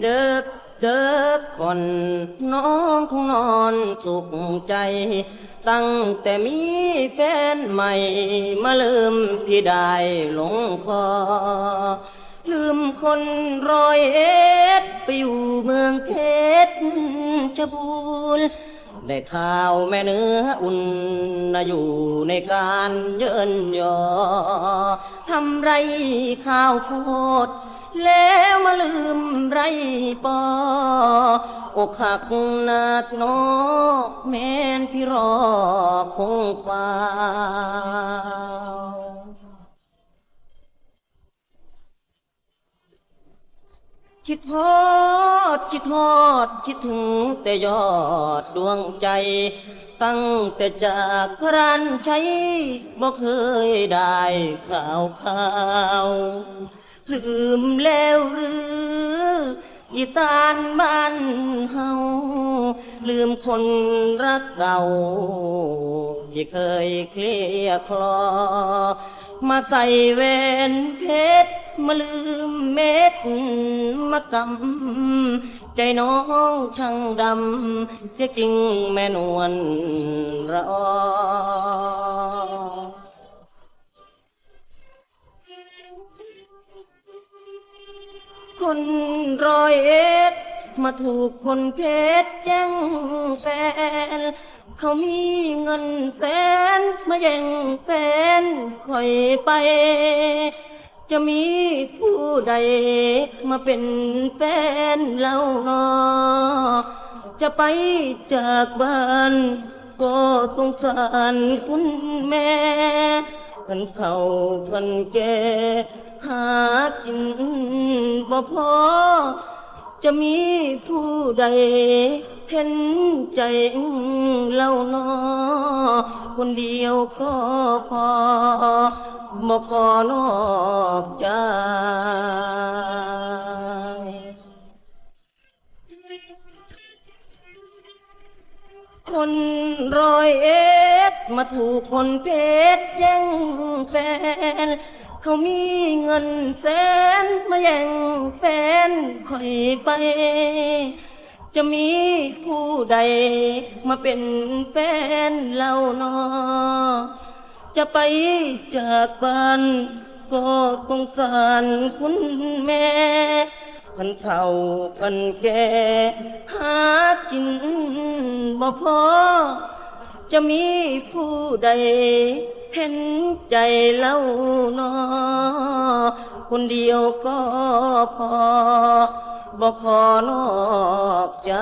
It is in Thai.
เด็กเด็กคนน้องคงนอนสุขใจ ตั้งแต่มีแฟนใหม่ มาลืมพี่ได้หลงคอ ลืมคนรอยเอ็ด ไปอยู่เมืองเพชรจะบูรณ์ได้ข่าวแม่เนื้ออุ่นนะอยู่ในการเยินยอทำไรข้าวโพดแล้ว ลืมไรปอกหักนาดนอกแม่นพี่รอคงฟ้าคิดทอดคิดทอดคิดถึงแต่ยอดดวงใจ ตั้งแต่จากพระรันชัยบ่เคยได้ข่าวข่าว ลืมแล้วหรืออีสานบ้านเฮาลืมคนรักเก่า ที่เคยเคลียคลอ มาใส่แหวนเพชรมาลืมเม็ดมากำใจน้องช่างดำเสียจริงแม่นวลรอ คนรอยเอ็ด มาถูกคนเพชรแย่งแฟน เขามีเงินแสนมาแย่งแฟนคอยไป จะมีผู้ใดมาเป็นแฟนเราเนาะจะไปจากบ้านก็สงสารคุณแม่กันเขากันแกหากิน บ่พอ จะมีผู้ใดเห็นใจเรานาะคนเดียวก็พอบ่ขอนอกใจคนรอยเอ็ดมาถูกคนเพชรแย่งแฟน เขามีเงินแสนมาแย่งแฟนคอยไป จะมีผู้ใดมาเป็นแฟนเรานาะจะไปจากบ้าน ก็สงสารคุณแม่พันเท่าพันแก่หากินบ่พอ จะมีผู้ใด เห็นใจเล่าน้อคนเดียวก็พอบ่ขอนอกใจ